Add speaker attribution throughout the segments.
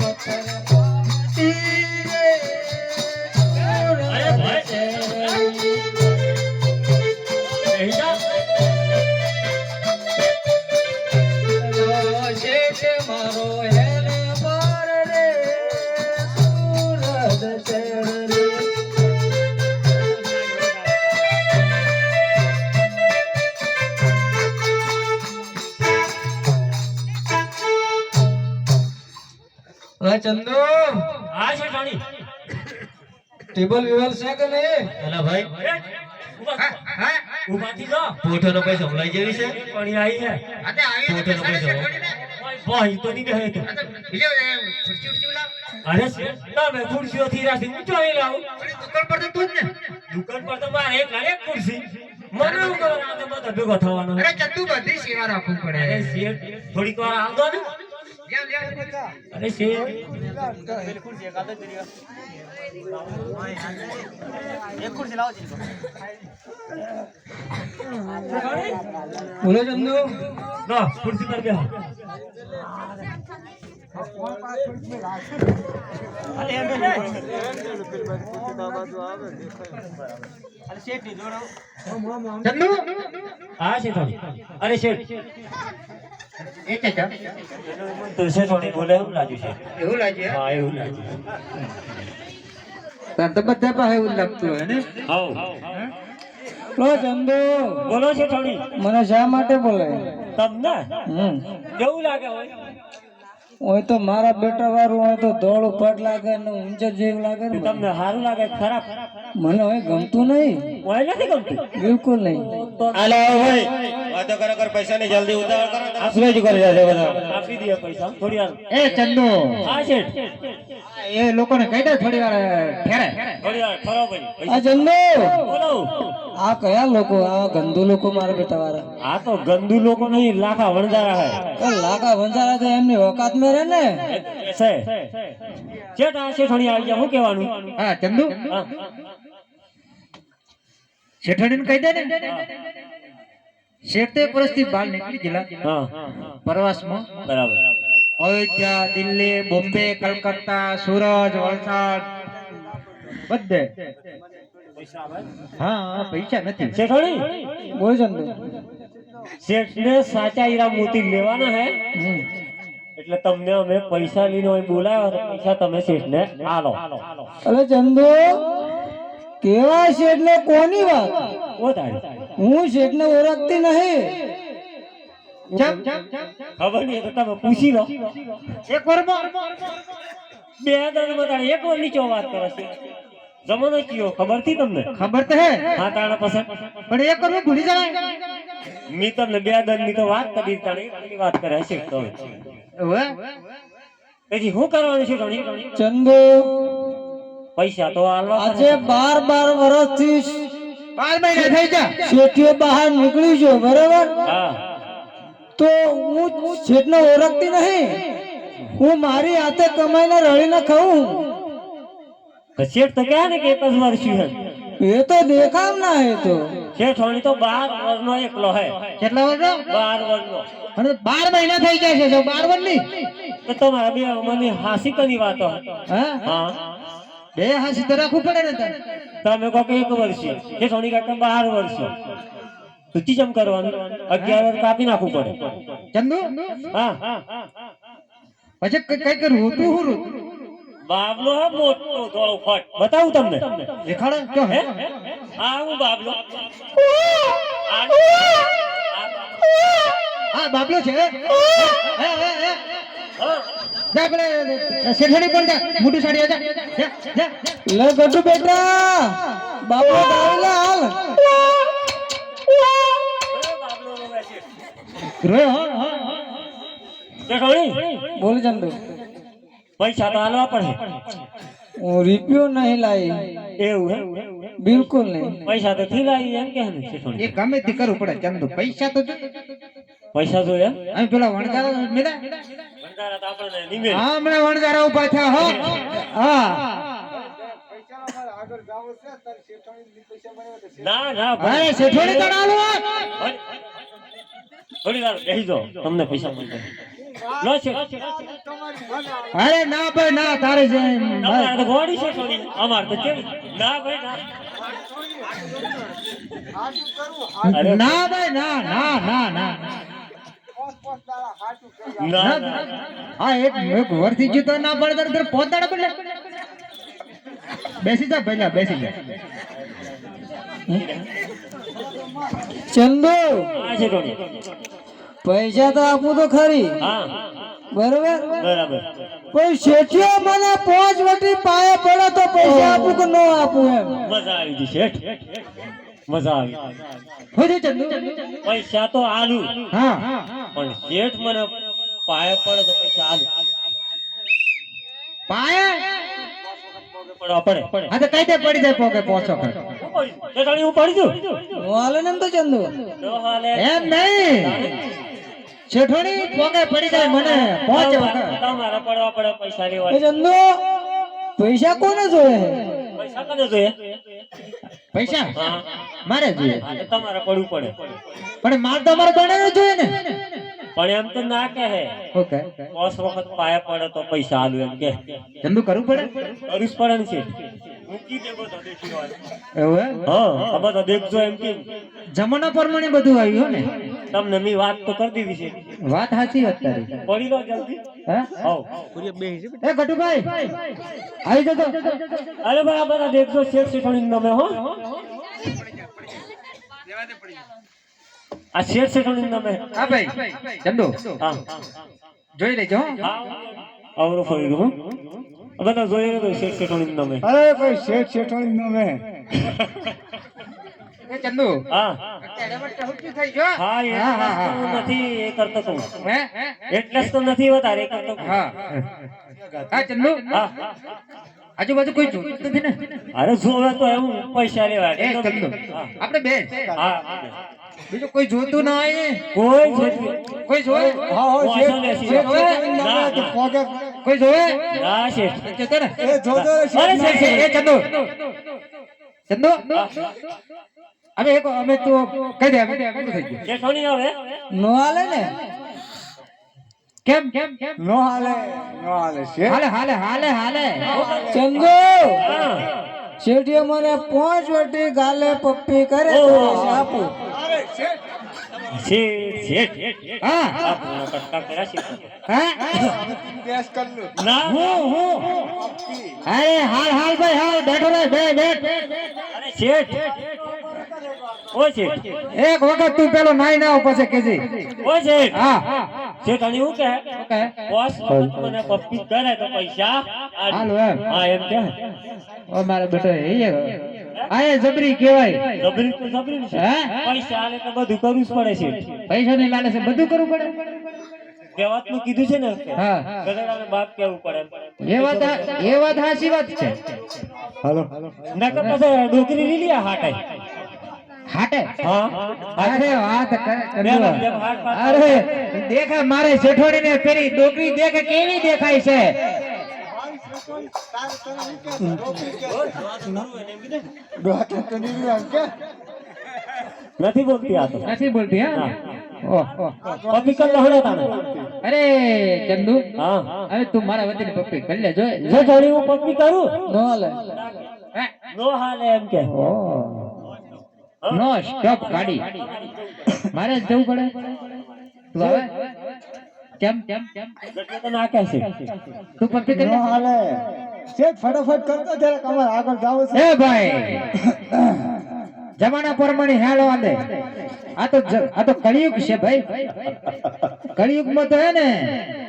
Speaker 1: কথা। હા ચંદુ
Speaker 2: હા છે ટાણી
Speaker 1: ટેબલ વિવલ છે કે નહીં
Speaker 3: એલા ભાઈ
Speaker 2: એ, જો થા. જા.
Speaker 3: પોઠોનો પૈસો સંભળાઈ જેવી છે
Speaker 2: ટોણી આવી છે.
Speaker 3: પોઠોનો પૈસો
Speaker 2: ઓય, ભાઈ તો નહીં બેહે તો. અરે તમે તમે ખુરશીઓથી રાખી ઊંચો અહીં લાવો. દુકાન પર તો મારે એક ના એક ખુરશી. મને એવું કરો, તો બધો ભેગો થવાનો.
Speaker 4: અરે ચંદુ બધી સેવા રાખવું પડે
Speaker 2: અરે શેઠ, થોડીક વાર આવજો ને. અરે શેઠ,
Speaker 1: બોલો ચંદુ.
Speaker 2: લો, કુર્સી પર બેહો.
Speaker 4: ચંદુ?
Speaker 2: આ છે અરે શેઠ,
Speaker 4: એ ચાચા
Speaker 2: તો છે થોડી બોલે એવું લાગ્યું છે.
Speaker 4: એવું લાગે
Speaker 2: હા, એવું લાગ્યું.
Speaker 4: તાર તો બધા પાસે એવું લાગતું હોય ને?
Speaker 2: હાઉ.
Speaker 1: ચંદુ.
Speaker 2: બોલો છે થોડી.
Speaker 1: મને શા માટે બોલે
Speaker 2: તમને? કેવું લાગે હોય?
Speaker 1: હોય તો મારા બેટા વાળું હોય તો ધોળું પટ લાગે ને ઊંચર જેવું લાગે ને
Speaker 2: તમને સારું લાગે ખરાબ?
Speaker 1: મને હોય ગમતું નહીં.
Speaker 2: હોય નથી ગમતું?
Speaker 1: બિલકુલ નહીં.
Speaker 2: તો
Speaker 3: હાલો ભાઈ વાતો કરો કર પૈસા ની જલ્દી ઉતાવળ કરો આપી જ કરી જશે બધા
Speaker 2: આપી દઈએ પૈસા થોડી વાર.
Speaker 4: એ ચંદુ.
Speaker 2: હા છે
Speaker 4: એ લોકોને કહી દે થોડી વાર ઠેરે.
Speaker 2: થોડી વાર ઠરો ભાઈ.
Speaker 1: આ
Speaker 2: પૈસા
Speaker 1: ચંદુ.
Speaker 2: બોલો.
Speaker 1: આ કયા લોકો? આ ગંદુ લોકો મારા બેટા વાળા.
Speaker 2: આ તો ગંદુ લોકો નહીં લાખા વણજારા હે.
Speaker 1: લાખા વણજારા વંજારા તો એમની ઓકાત મેં રહે ને.
Speaker 2: છે. ચેટ આ શેઠણી આવી ગયા શું કહેવાનું?
Speaker 4: હા ચંદુ?
Speaker 2: હા
Speaker 4: શેઠાણીને કહી દે ને. શેઠે પરસ્તી બાલ નીકળી ગયેલા.
Speaker 2: હા.
Speaker 4: પ્રવાસમાં.
Speaker 2: બરાબર.
Speaker 4: અયોધ્યા દિલ્હી બોમ્બે કલકત્તા સુરત વલસાડ. બધે. હા પૈસા નથી.
Speaker 2: શેઠોણી?
Speaker 1: ભોજન
Speaker 2: શેઠને સાચા હીરા મોતી લેવાના હે? એટલે તમને અમે પૈસા લઈને બોલાવ્યા પૈસા તમે શેઠને આલો.
Speaker 1: અરે ચંદુ કેવા શેઠ ને કોની વાત? હું શેઠ ને ઓળખતી નહીં.
Speaker 4: ચમ, ચમ,
Speaker 2: ખબર નહીં તો તમે પૂછી લો.
Speaker 4: એક
Speaker 2: બે દર એક વાર નીચો વાત કરો છે જમાનો કયો? ખબરથી તમને?
Speaker 4: ખબર તો હે.
Speaker 2: હા તાણા પસંદ
Speaker 4: પણ એક કરવું ભૂલી જવાય.
Speaker 2: મી તમને બે દનની તો વાત કરી તાણી એટલી વાત કરે છે તો
Speaker 4: હવે?
Speaker 2: પછી હું કરવાનું છે ટણી
Speaker 1: ચંદુ.
Speaker 2: પૈસા તો આલવા
Speaker 1: આજે બાર બાર વર્ષથી
Speaker 4: બાર મહિના થઈ જા
Speaker 1: શેઠીઓ બહાર નીકળી ગયો બરાબર?
Speaker 2: હા.
Speaker 1: તો હું શેઠને ઓળખતી નહીં. હું મારી હાથે કમાઈને રળીને ખાઉં.
Speaker 2: શેઠ તો કહે ને કે એક જ વાર હે?
Speaker 1: એ તો દેખાવ ના હે તો.
Speaker 2: શેઠ હોળી તો બાર વર્ષનો એકલો હે.
Speaker 4: કેટલા વર્ષ
Speaker 2: બાર વર્ષનો
Speaker 4: અને બાર મહિના થઈ ગયા છે જો બાર વર્ષની
Speaker 2: તો તમારા બે મને હાસી કની વાતો.
Speaker 4: હા?
Speaker 2: હા.
Speaker 4: બે હાસી તો રાખવું પડે ને
Speaker 2: તમે કહો કે એક વર્ષે. શેઠ સોની કાકા બાર વર્ષો. તો જમ કરવાનું. અગિયાર વર્ષ કાપી નાખવું પડે.
Speaker 4: ચંદુ?
Speaker 2: હા.
Speaker 4: પછી કઈ કરવું તું હું
Speaker 2: બાબલો મોટો થોડો ફટ. બતાવું તમને.
Speaker 4: દેખાડે કે
Speaker 2: હે?
Speaker 4: હે
Speaker 2: આ હું બાબલો આ આ બાબલો.
Speaker 4: હા બાબલો છે. હે, હે, હે, હે. જા પેલે શેઠાણી પણ જા. મોટી સાડી જા. જા, જા.
Speaker 1: લે ગટુ બેટા. હાલ
Speaker 2: બાબલો રોવે છે.
Speaker 4: રોય, હા, હા, હા.
Speaker 2: હોણી
Speaker 1: બોલ
Speaker 2: પૈસા તો હાલવા પડે.
Speaker 1: હું રૂપિયો નહીં લાવી.
Speaker 2: એવું હે?
Speaker 1: બિલકુલ નહીં.
Speaker 2: પૈસા તો થી લાવી એમ કે
Speaker 4: એ ગમે તે કરવું પડે ચંદુ પૈસા તો જો.
Speaker 2: પૈસા જોયા
Speaker 4: અમે પેલા વણજારા મેલા
Speaker 2: ભંડારા તો આપણે નિમે
Speaker 4: હા હમણાં વણગારા ઊભા થયા હો. હા.
Speaker 2: ના ના
Speaker 4: ભાઈ. શેઠોણી તો ડાલો
Speaker 2: થોડી વાર બેસી તમને પૈસા મળી
Speaker 4: અરે ના ભાઈ ના તારે છે
Speaker 2: તો અમારે તો ના ભાઈ ના.
Speaker 4: ના ભાઈ ના ના ના હા એક એક ગયું ના પડે તારે પોતાડે પડે બેસી જા પહેલા બેસી જા. ચંદુ! પૈસા તો આપું તો ખરી. બરોબર?
Speaker 2: બરાબર.
Speaker 4: પણ શેઠિયો મને પાંચ વટી પાયા પડે તો પૈસા આપું કે ન આપું એમ?
Speaker 2: મજા આવી ગઈ શેઠ. મજા આવી
Speaker 4: હું
Speaker 2: પૈસા તો આલુ.
Speaker 4: હા.
Speaker 2: પણ શેઠ મને પાય પડે તો પૈસા આલુ.
Speaker 4: પાયા?
Speaker 2: પડે પડે.
Speaker 4: આ તો કઈ દે પડી જાય પોકે પોચો ખર
Speaker 2: તે હું પડી દઉં
Speaker 4: હાલે ને તો ચંદુ. એમ નહીં. શેઠોણી પોગે પડી જાય મને. વખત
Speaker 2: તમારે પડવા પડે પૈસા લેવા
Speaker 4: ચંદુ પૈસા કોને જોઈએ?
Speaker 2: પૈસા કોને જોઈએ?
Speaker 4: પૈસા? મારે જોઈએ.
Speaker 2: તમારે પડવું પડે.
Speaker 4: પણ માર તમારે બને જોઈએ ને.
Speaker 2: પણ એમ તો ના કહે.
Speaker 4: ઓકે.
Speaker 2: દસ વખત પાયા પડે તો પૈસા આલુ એમ કે.
Speaker 4: ધંધો કરવું પડે?
Speaker 2: કરવું પડે ને છે. મૂકી દે બધા દેખી હોય.
Speaker 4: એવું?
Speaker 2: હા આ બધા દેખજો એમ કે.
Speaker 4: જમાના પ્રમાણે બધું આવ્યું ને.
Speaker 2: તમને મી વાત તો કરી દીધી છે.
Speaker 4: વાત સાચી અત્યારે.
Speaker 2: પડી લો જલ્દી.
Speaker 4: હે?
Speaker 2: હાઉ
Speaker 4: એ ગટુભાઈ આવી જતો
Speaker 2: અરે ભાઈ આ દેખજો શેઠ શેઠાણી નામે હો. આ શેઠ શેઠાણી નામે
Speaker 4: હા ભાઈ ચંદુ.
Speaker 2: હા.
Speaker 4: જોઈ લેજો હો.
Speaker 2: આવરો ફરી ગયો બધા જોઈ લો શેઠ શેઠાણી નામે
Speaker 4: અરે કોઈ શેઠ શેઠોણી એ ચંદુ.
Speaker 2: હા. હા
Speaker 4: હા, હા, હા,
Speaker 2: તો નથી એ કરતો તો એટલે જ તો નથી વધારે એ કરતો
Speaker 4: હા. હા. ચંદુ?
Speaker 2: હા
Speaker 4: આજુબાજુ કોઈ જોતું નથી ને?
Speaker 2: અરે જોવે તો એવું પૈસા લેવા
Speaker 4: એ ચંદુ આપણે બે.
Speaker 2: હા
Speaker 4: બીજું કોઈ જોતું ના હોય
Speaker 2: કોઈ જોતું
Speaker 4: કોઈ જોવે?
Speaker 2: ના.
Speaker 4: કોઈ જોવે?
Speaker 2: ના શેઠ.
Speaker 4: જોતો ને?
Speaker 2: અરે શેઠ
Speaker 4: એ ચંદુ. ચંદુ? અમે એક અમે તો કહી દે અમે અમે થઈ ગયું
Speaker 2: શેઠાણી આવે
Speaker 4: નો હાલે ને કેમ કેમ કેમ
Speaker 5: નો હાલે નો હાલે છે
Speaker 4: હાલે હાલે હાલે હાલે
Speaker 5: ચંદુ
Speaker 2: હા
Speaker 5: શેઠીએ મને પાંચ વટી ગાલે પપ્પી કરે
Speaker 2: ઓહો.
Speaker 5: તો પૈસા આપું
Speaker 2: શેઠ શેઠ
Speaker 4: હા
Speaker 2: આ પૂરા કટકા કર્યા શેઠ.
Speaker 4: હા
Speaker 2: ના
Speaker 4: હું હું અરે હાલ હાલ ભાઈ હાલ બેઠો રે બે બેઠ
Speaker 2: અરે શેઠ ઓ
Speaker 4: એક વખત તું પેલો નાઈ ના પછી કેજી
Speaker 2: ઓ શેઠ
Speaker 4: હા.
Speaker 2: શેઠાણી શું કહે?
Speaker 4: ઓકે.
Speaker 2: બોસ મને પપ્પી કરે તો પૈસા.
Speaker 4: હાલો એમ.
Speaker 2: હા એમ કે.
Speaker 4: ઓ મારા બેટો એ આયે જબરી કહેવાય.
Speaker 2: જબરી તો જબરી છે.
Speaker 4: હે?
Speaker 2: પૈસા આલે તો બધું કરવું જ પડે છે.
Speaker 4: પૈસા ની લાલે છે બધું કરવું પડે.
Speaker 2: કહેવતનું કીધું છે ને
Speaker 4: હા.
Speaker 2: ગધેડાને બાપ કેવું પડે.
Speaker 4: એ વાત હા- એ વાત સાચી વાત છે.
Speaker 2: નકર પછી ડોકરી લીલી હાટાઈ
Speaker 4: હાટે?
Speaker 2: હા.
Speaker 4: અરે વાત અરે દેખા મારે શેઠોડી ને પેલી ડોકરી દેખે કેવી દેખાય છે?
Speaker 2: નથી બોલતી આ તો.
Speaker 4: નથી બોલતી હા? ઓહ, ઓહ.
Speaker 2: પપ્પી કર લહડો તાને
Speaker 4: અરે ચંદુ.
Speaker 2: હા.
Speaker 4: હવે તું મારા વતીને પપ્પી કરી લે જો
Speaker 2: જો હું પપ્પી કરું?
Speaker 5: નો હાલે.
Speaker 2: નો હાલે એમ કે.
Speaker 4: ઓહ. નો સ્ટોપ ગાડી. મારે જવું પડે? તું આવે કેમ? કેમ કેમ
Speaker 2: એટલે તો નાખે છે
Speaker 4: તું પપ્પી કરી
Speaker 5: હાલે. શેઠ ફટાફટ કરતો ત્યારે કમર આગળ જાવ છે.
Speaker 4: એ ભાઈ! જમાના પ્રમાણે હેલો આલે આ તો આ તો કળિયુગ છે ભાઈ. કળિયુગમાં તો હે ને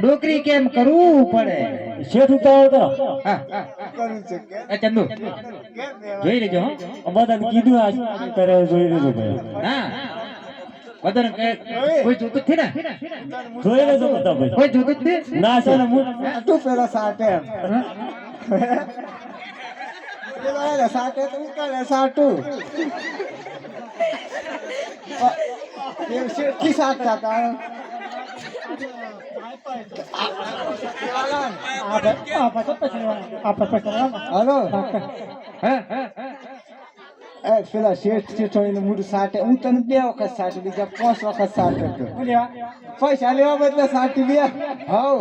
Speaker 4: ડોકરી કેમ કરવું પડે?
Speaker 2: શેઠ ઉતાવળ કરો.
Speaker 4: ચંદુ. જોઈ લેજો હો.
Speaker 2: બધાને કીધું આજ તારે જોઈ લેજો ભાઈ.
Speaker 4: હા. બધાને કોઈ જોતું જ ને?
Speaker 2: જોઈ લેજો બધા ભાઈ.
Speaker 4: કોઈ જોતું જ થી
Speaker 2: ના છે.
Speaker 5: તું પેલા સાટે તો હલો? એ પેલા શેઠ શેઠોણીનું મોઢું સાટે. હું તને બે વખત સાટી બીજા પાંચ વખત સાટે પૈસા લેવા બદલે સાટી બે. હાઉ.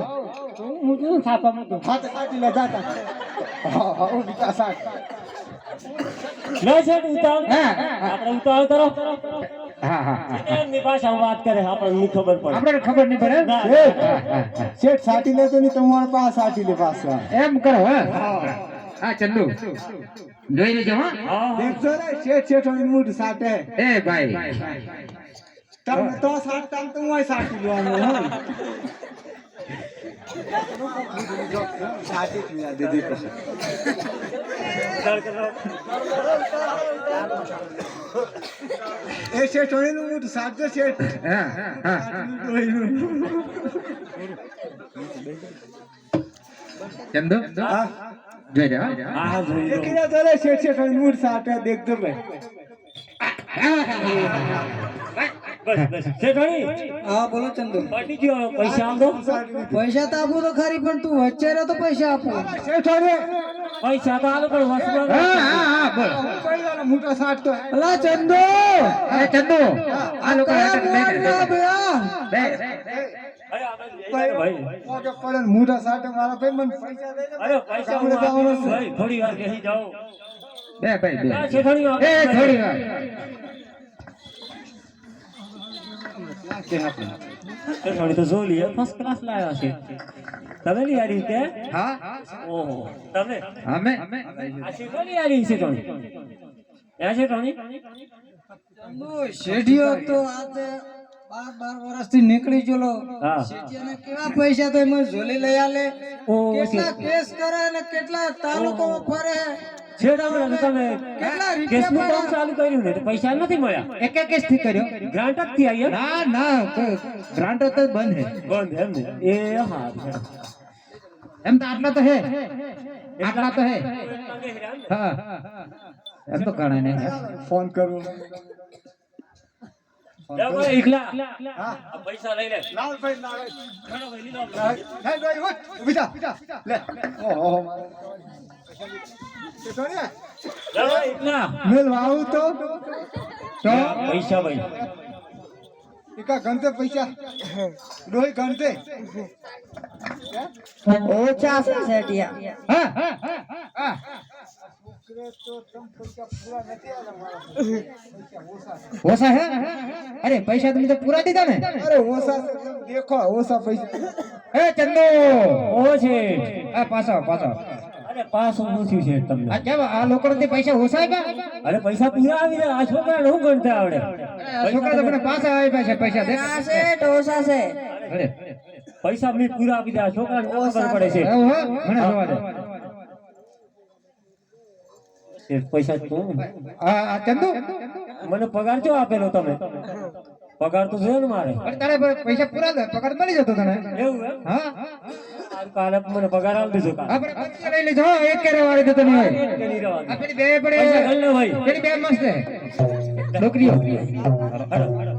Speaker 5: હા તો સાટી લે જાતા હા હા બીજા સાટ.
Speaker 4: હા?
Speaker 2: આપણે
Speaker 4: હા હા
Speaker 2: એમની ભાષામાં વાત કરે આપણને નહીં ખબર પડે.
Speaker 4: આપણે ખબર નહીં પડે?
Speaker 5: શેઠ
Speaker 4: હા, હા, હા.
Speaker 5: સાટી લેતો નહીં તમારે પાસે સાટી લે પાછા.
Speaker 4: એમ કરો હા? હા. ચંદુ. જોઈ લેજો હા.
Speaker 5: દેખજો ને શેઠ શેઠોણીનું મોઢું સાટે
Speaker 4: એ ભાઈ.
Speaker 5: તમે તો સાટતા તો હું સાટી લેવાનું સાટી જ લ્યા પછી એ શેઠોણીનું મોઢું સાટજો શેઠ
Speaker 4: હા હા હા ચંદુ
Speaker 5: હા
Speaker 4: જોઈ લે હા
Speaker 2: હા જોઈ લો.
Speaker 5: એકલા
Speaker 2: બસ બસ. શેઠાણી
Speaker 1: હા બોલો ચંદુ.
Speaker 2: પટી ગયો પૈસા આમ દો
Speaker 1: પૈસા તો આપું તો ખરી પણ તું વચ્ચે રહે તો પૈસા આપો.
Speaker 5: શેઠોણી
Speaker 2: પૈસા તો આલો પણ વસ્તુ
Speaker 4: હા હા હા બોલ.
Speaker 5: પહેલા મોટો સાટતો
Speaker 1: અલા ચંદુ!
Speaker 4: અરે ચંદુ. આ લોકો
Speaker 1: કયા
Speaker 4: હાટક
Speaker 1: મોહનના
Speaker 4: બે
Speaker 1: ભયા?
Speaker 4: બે
Speaker 2: ભાઈ.
Speaker 5: પોકે પડે ને મોટા સાટે મારા ભાઈ મને પૈસા દે
Speaker 2: અરે પૈસા હું આપી દઉં ભાઈ. થોડી વાર બેસી જાઓ
Speaker 4: બે ભાઈ બે.
Speaker 2: આ શેઠાણી
Speaker 4: એ
Speaker 2: આપી દઉં.
Speaker 4: થોડી વાર.
Speaker 2: શેઠાણી તો જોલી ફર્સ્ટ ક્લાસ લાવ્યા છે. તમે લઈ આવી કે?
Speaker 4: હા?
Speaker 2: ઓહો. તમે?
Speaker 4: અમે?
Speaker 2: આ શેઠાણી આરી શેઠાણી ત્યાં શેઠાણી
Speaker 1: ચંદુ, શેઠિયો તો આજે બાર બાર વર્ષથી નીકળી ગયેલો.
Speaker 2: હા.
Speaker 1: શેઠિયાને કેવા પૈસા તો એમાં ઝોલી લઈ આલે?
Speaker 2: ઓ
Speaker 1: કેટલા કેસ કરે ને કેટલા તાલુકો ફરે?
Speaker 2: શેઠાણી તમે
Speaker 1: કેટલા
Speaker 2: કેસનું કામ ચાલુ કર્યું ને તો પૈસા નથી મળ્યા.
Speaker 4: એક એક થી કર્યો?
Speaker 2: ગ્રાન્ટ જ થી આયા
Speaker 4: ના ના ગ્રાન્ટો તો બંધ હે
Speaker 2: બંધ એમ ને? એ હા.
Speaker 4: એમ તો આટલા તો હે. આટલા તો હે. હા. એમ તો
Speaker 5: ફોન કરું.
Speaker 2: એકલા. પૈસા લઈ લે.
Speaker 5: લાલ ભાઈ લાલ
Speaker 2: ઘણો ભાઈ લીધો.
Speaker 5: ભાઈ ઉઠ. લે. ઓહો શેઠોણી
Speaker 2: લે ભાઈ એકલા
Speaker 5: મેલ આવું તો.
Speaker 2: તો? પૈસા ભાઈ.
Speaker 5: એકા ગણતે પૈસા? ડોહી ગણતે
Speaker 1: ઓછા છે શેઠિયા.
Speaker 4: હા હા હા ઓછા હે? અરે પૈસા તમે તો પૂરા દીધા ને.
Speaker 5: અરે ઓસા દેખો ઓસા પૈસા.
Speaker 4: એ ચંદુ!
Speaker 2: ઓ છે.
Speaker 4: આ પાછો પાછો.
Speaker 2: અરે પાસ થયું છે તમને.
Speaker 4: આ કેમ આ લોકો પૈસા ઓછા
Speaker 2: અરે પૈસા પૂરા આવી જાય. આ છોકરાને શું ગણતા આવડે.
Speaker 4: છોકરા તો મને પાછા છે પૈસા દે
Speaker 1: ઓછા છે
Speaker 4: અરે
Speaker 2: પૈસા મેં પૂરા આપી દે આ છોકરાને ના ખબર પડે છે?
Speaker 4: મને જોવા દે.
Speaker 2: પૈસા તો.
Speaker 4: આ આ ચંદુ?
Speaker 2: મને પગાર ચો આપેલો તમે? પગાર તો છે ને મારે.
Speaker 4: પણ તારે પૈસા પૂરા થાય પગાર મળી જતો તને.
Speaker 2: એવું એમ?
Speaker 4: હા?
Speaker 2: કાલે મને પગાર આવી દેજો કાલે.
Speaker 4: આપણે પૈસા લઈ લેજો એક કેરે વાળી દેતો નહીં હોય
Speaker 2: કે નહીં રહેવાનું?
Speaker 4: બે પડે.
Speaker 2: પૈસા ગણ લે ભાઈ.
Speaker 4: પેલી બે મસ્ત છે. છોકરીઓ.
Speaker 2: હેડો, હેડો.